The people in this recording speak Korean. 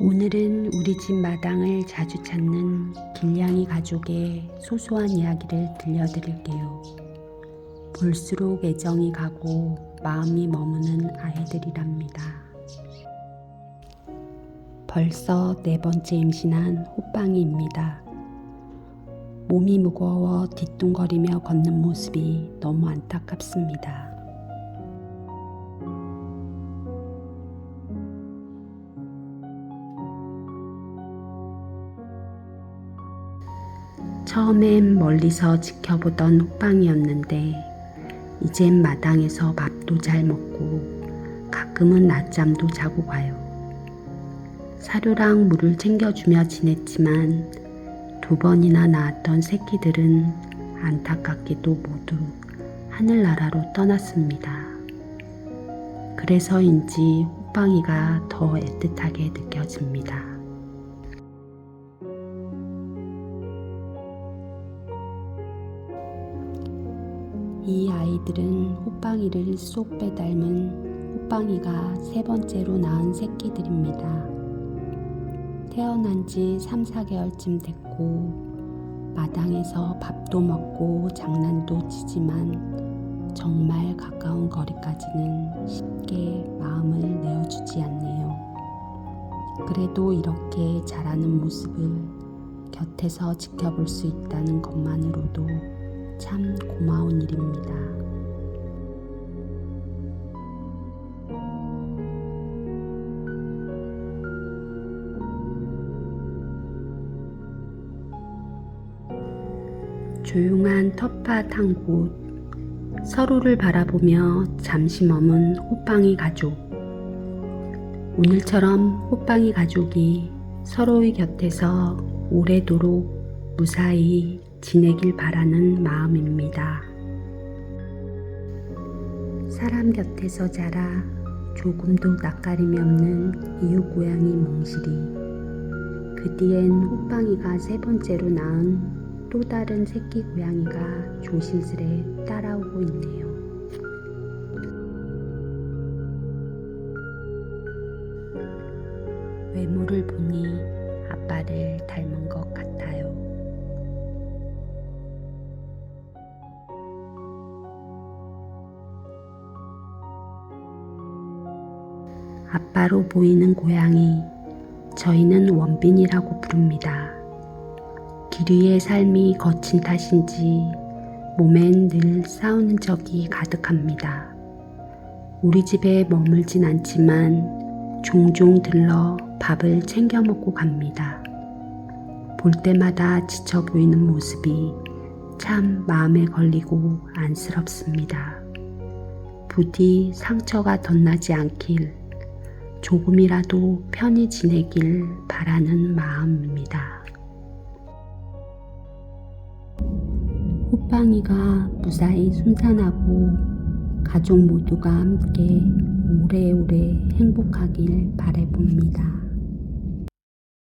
오늘은 우리 집 마당을 자주 찾는 길냥이 가족의 소소한 이야기를 들려드릴게요. 볼수록 애정이 가고 마음이 머무는 아이들이랍니다. 벌써 네 번째 임신한 호빵이입니다. 몸이 무거워 뒤뚱거리며 걷는 모습이 너무 안타깝습니다. 처음엔 멀리서 지켜보던 호빵이었는데 이젠 마당에서 밥도 잘 먹고 가끔은 낮잠도 자고 가요. 사료랑 물을 챙겨주며 지냈지만 두 번이나 낳았던 새끼들은 안타깝게도 모두 하늘나라로 떠났습니다. 그래서인지 호빵이가 더 애틋하게 느껴집니다. 이 아이들은 호빵이를 쏙 빼닮은 호빵이가 세 번째로 낳은 새끼들입니다. 태어난 지 3, 4개월쯤 됐고, 마당에서 밥도 먹고 장난도 치지만 정말 가까운 거리까지는 쉽게 마음을 내어주지 않네요. 그래도 이렇게 자라는 모습을 곁에서 지켜볼 수 있다는 것만으로도 참 고마운 일입니다. 조용한 텃밭 한 곳, 서로를 바라보며 잠시 머문 호빵이 가족. 오늘처럼 호빵이 가족이 서로의 곁에서 오래도록 무사히 지내길 바라는 마음입니다. 사람 곁에서 자라 조금도 낯가림이 없는 이웃 고양이 몽실이 그 뒤엔 호빵이가 세 번째로 낳은 또 다른 새끼 고양이가 조심스레 따라오고 있네요. 외모를 보니 아빠를 닮은 아빠로 보이는 고양이, 저희는 원빈이라고 부릅니다. 길 위의 삶이 거친 탓인지 몸엔 늘 싸우는 적이 가득합니다. 우리 집에 머물진 않지만 종종 들러 밥을 챙겨 먹고 갑니다. 볼 때마다 지쳐 보이는 모습이 참 마음에 걸리고 안쓰럽습니다. 부디 상처가 덧나지 않길 조금이라도 편히 지내길 바라는 마음입니다. 호빵이가 무사히 순산하고 가족 모두가 함께 오래오래 행복하길 바래봅니다.